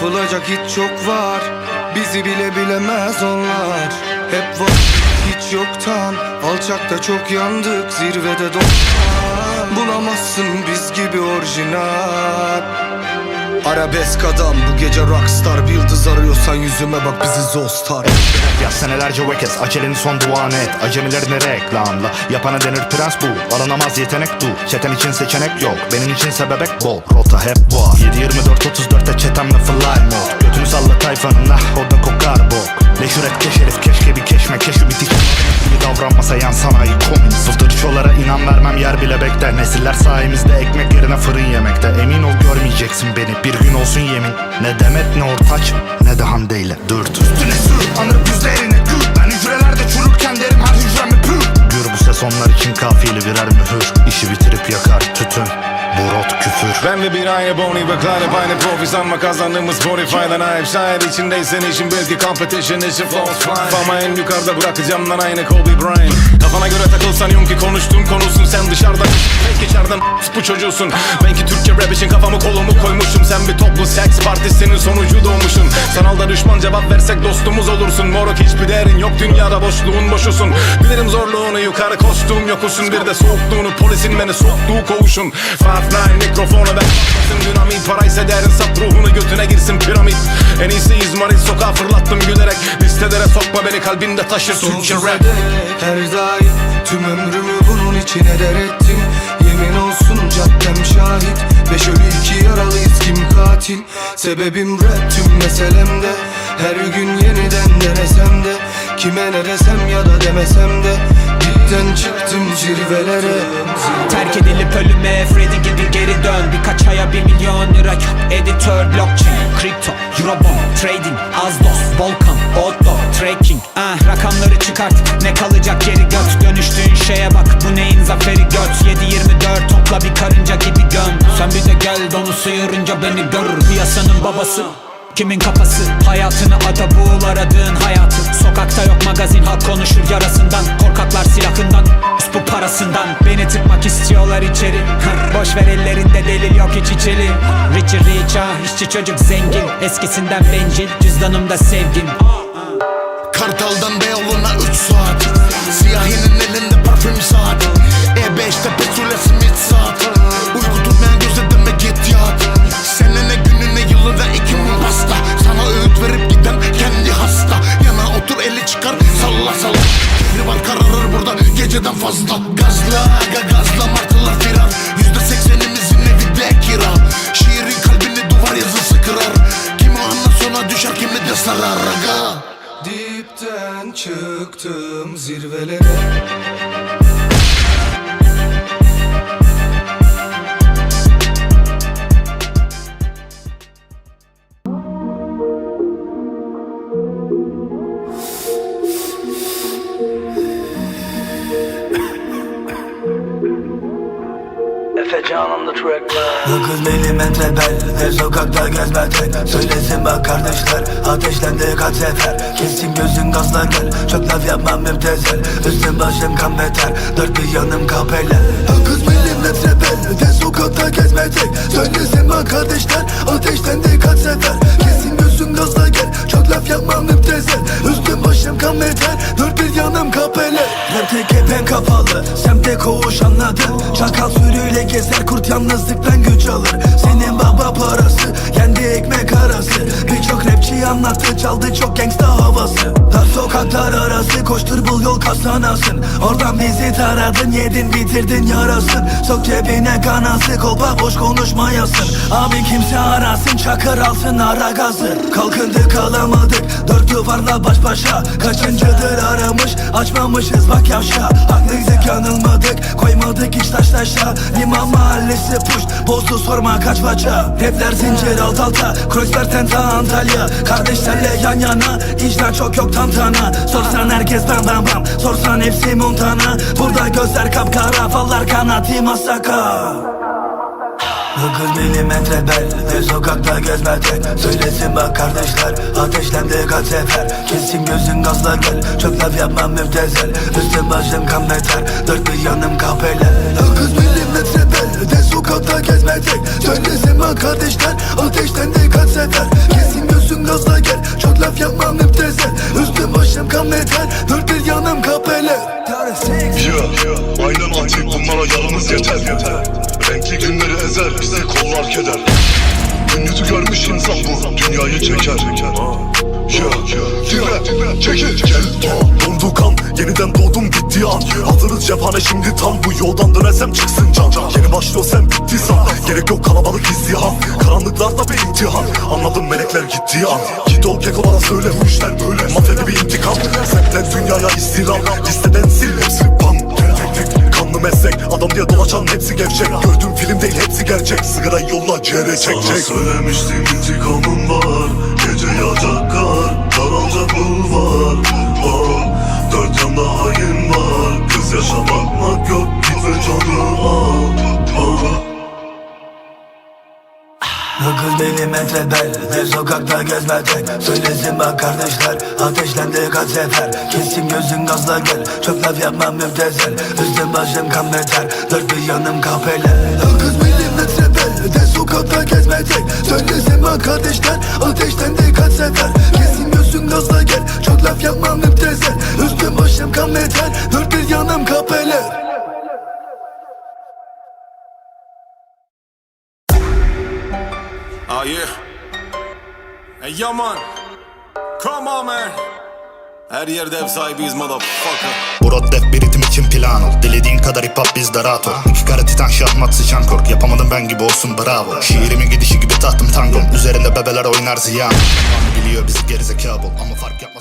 Yapılacak hiç çok var. Bizi bile bilemez onlar. Hep var hiç yoktan. Alçakta çok yandık Zirvede doktan Bulamazsın biz gibi orijinal Arabesk adam bu gece rockstar. Bir yıldız arıyorsan yüzüme bak bizi Zostar Ya senelerce vekes acelenin son duanı et. Acemilerine reklamla? Yapana denir prens bu Alınamaz yetenek bu. Çeten için seçenek yok Benim içinse bebek bol. Rota hep var. 7-24-34'te çetemle fly mode Götünü salla tayfanın ah orada kokar bok. Leşüret keşerif keşke bir keşme keşfi bitik gibi davranmasa yan sanayi komünist Sıftırçolara inan vermem yer bile bekler. Nesiller sayemizde ekmek yerine fırın yemekte. Emin ol görmeyeceksin beni bir gün olsun yemin. Ne Demet ne Ortaç ne de Hande ile Dürt üstüne sür anır yüzlerine gül. Ben hücrelerde çürürken derim her hücremi pür. Gür bu ses onlar için kafiyeli birer mühür. İşi bitirip Ben ve bir aynı Bonnie Clyde aynı profi sanma kazandığımız Spotify'dan ayıp Şair içindeysen işin belki competition işin false flying Fama en yukarıda bırakacağım lan aynı Kobe Bryant. Kafana göre takılsan yok ki konuştuğum konusun Sen dışarıdan belki içeriden bu çocuğusun. Ben ki Türkçe rap için kafamı kolumu koymuşum. Sen bir toplu seks partisinin sonucu doğmuşsun. Sanalda düşman cevap versek dostumuz olursun. Moruk hiçbir değerin yok. Dünyada boşluğun boşusun. Bilirim zorluğunu yukarı koştuğum yokusun. Bir de soğukluğunu polisin beni soktuğu koğuşun. Five nine mikrofonu ben patlasın dinamit. Paraysa değerin sat ruhunu götüne girsin piramit. En iyisi İzmarit sokağa fırlattım gülerek. Listelere sokma beni kalbinde taşır Türkçe rap. her daim Tüm ömrümü bunun için eder ettim Yemin olsun caddem şahit. Beş ölü iki yaralıyız kim katil? Sebebim rap tüm meselemde Her gün yeniden denesem de. Kime ne desem ya da demesem de Dipten çıktım zirvelere. Terk edilip ölüme Freddy gibi geri dön. Birkaç aya bir milyon lira kap Editör, blockchain, kripto, eurobond Trading, az dost, volkan, outlaw, trekking ah, Rakamları çıkart. Ne kalacak geri göt? Dönüştüğün şeye bak. Bu neyin zaferi göt? 7-24 topla bir karınca gibi göm Sen bir de gel donu sıyırınca beni gör Piyasanın babası Kimin kafası? Hayatını ada buğul aradığın hayatı. Sokakta yok magazin halk konuşur yarasından. Korkaklar silahından bu parasından. Beni tıkmak istiyorlar içeri. Boş ver ellerinde delil yok hiç içeri Richie rich ah işçi çocuk zengin. Eskisinden bencil cüzdanımda sevgin Kartal'dan Beyoğlu'na 3 saat. Siyahinin elinde parfüm saat E5'te Petrol'e simit saat zirvelere çıktım zirvelere Dokuz milimetre bel Her sokakta gezmekte Söylesin bak kardeşler Ateşlendi kaç sefer. Kesin gözün gazla gel Çok laf yapmam müptezel. Üstüm başım kan beter Dört bir yanım kapele. Dokuz milimetre bel Her sokakta gezmekte Söylesin bak kardeşler Ateşlendi yanım kapele Rapte kepen kapalı. Semte koğuş anladın. Çakal sürüyle gezer kurt yalnızlıktan güç alır. Senin baba parası Kendi ekmek arası. Birçok rapçi anlattı çaldı çok gangsta havası. Dar sokaklar arası koştur bul yol kazanasın Oradan bizi taradın yedin bitirdin yarasın. Sok cebine kanası kolpa boş konuşmayasın. Abi kimse arasın çakır alsın ara gazı. Kalkındık alamadık dört duvarla baş başa. Kaçıncıdır aramış açmamışız bak yavşa Haklıydık yanılmadık koymadık hiç taş taşa. Liman mahallesi puş bozdu sorma kaç paça Rapler zincir alt alta Kreuzler tenta Antalya. Kardeşlerle yan yana İcra çok yok tantana Sorsan herkes bam bam bam Sorsan hepsi Montana. Burada gözler kapkara Fallar kanati masaka Dokuz milimetre bel Ve sokakta gezmekte Söylesin bak kardeşler Ateşlendi kaç sefer. Kesin gözün gazla gel Çok laf yapmam müptezel. Üstüm başım kan beter Dört bir yanım kapele Dokuz milimetre bel de sokakta gezmedik Söylesin bak kardeşler ateşten de kaç sefer. Kesin gözün gazla gel çok laf yapmam müptezel. Üstüm başım kan beter dört bir yanım kapeler. Yeah, aynen antik bunlara yarımız yeter. günleri ezer bizi kollar keder. Yüzü görmüş insan bu. Dünyayı çeker. Dinle, dinle, çekil Gel, dondu kan, yeniden doğdum gitti an. Hazırız cephane şimdi tam. Bu yoldan dönesem çıksın can. Yeni başlıyor sen bitti san. Gerek yok kalabalık izdiham. Karanlıklarda bir imtihan. Anladım melekler gittiği an. Git ol keko bana söyle bu işler böyle. Mafya bir intikam. Semtten dünyaya istilam. Listeden sil hepsi adam diye dolaşan hepsi gevşek Gördüğüm film değil hepsi gerçek. Sigara yolla ciğere çek çek Sana söylemiştim intikamım var. Gece yağacak kar Daralacak bulvar oh, Dört yanda hain var. Kız yaşa Dokuz milimetre bel de sokakta gezmedik Söylesin bak kardeşler ateşlendi kaç sefer. Kesin gözün gazla gel çok laf yapmam müptezel. Üstüm başım kan beter dört bir yanım kapele Dokuz milimetre bel de sokakta gezmedik Söylesin bak kardeşler ateşlendi kaç sefer. Kesin gözün gazla gel çok laf yapmam müptezel. Üstüm başım kan beter dört bir yanım kapele Yeah. Hey yo man. Come on man. Her yerde ev sahibiyiz motherfucker. Bu roddef bir ritim için plan ol Dilediğin kadar hip hop bizde rahat ol İki kare titan şahmat sıçan kork Yapamadım ben gibi olsun bravo Şiirimin gidişi gibi tahtım tangom Üzerinde bebeler oynar ziyan Biliyor bizi gerizekalı Ama fark yapmaz